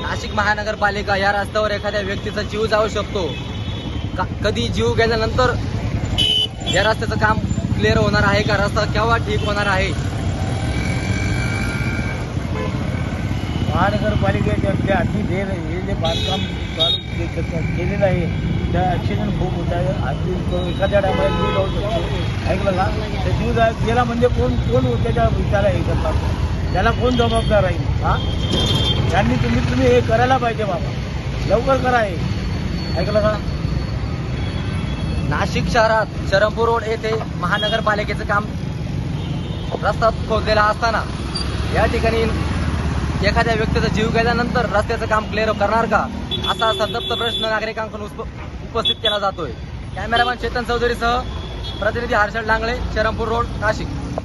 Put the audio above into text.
नाशिक महानगरपालिका या रस्त्यावर एखाद्या व्यक्तीचा जीव जाऊ शकतो. का- कधी जीव गेल्यानंतर या रस्त्याचं काम क्लिअर होणार आहे का? रस्ता केव्हा ठीक होणार आहे? महानगरपालिकेच्या त्या हे जे बांधकाम चालू के- के- केलेलं आहे त्या ॲक्सिडेंट खूप होत आहे. अगदी तो एखाद्या टायमाला जीव जाऊ शकतो. ऐकलं का ते जीव जा गेला म्हणजे कोण कोण त्याच्या विचार हे करणार त्याला कोण जबाबदार राहील हा? त्यांनी तुम्ही तुम्ही हे करायला पाहिजे बाबा. लवकर करा हे. ऐकलं का? नाशिक शहरात शरमपूर रोड येथे महानगरपालिकेचं काम रस्ता खोदलेला असताना या ठिकाणी एखाद्या व्यक्तीचा जीव गेल्यानंतर रस्त्याचं काम क्लिअर करणार का? असा संतप्त प्रश्न नागरिकांकडून उप- उपस्थित केला जातोय. कॅमेरामॅन चेतन चौधरीसह प्रतिनिधी हर्षद लांगळे चरमपूर रोड नाशिक.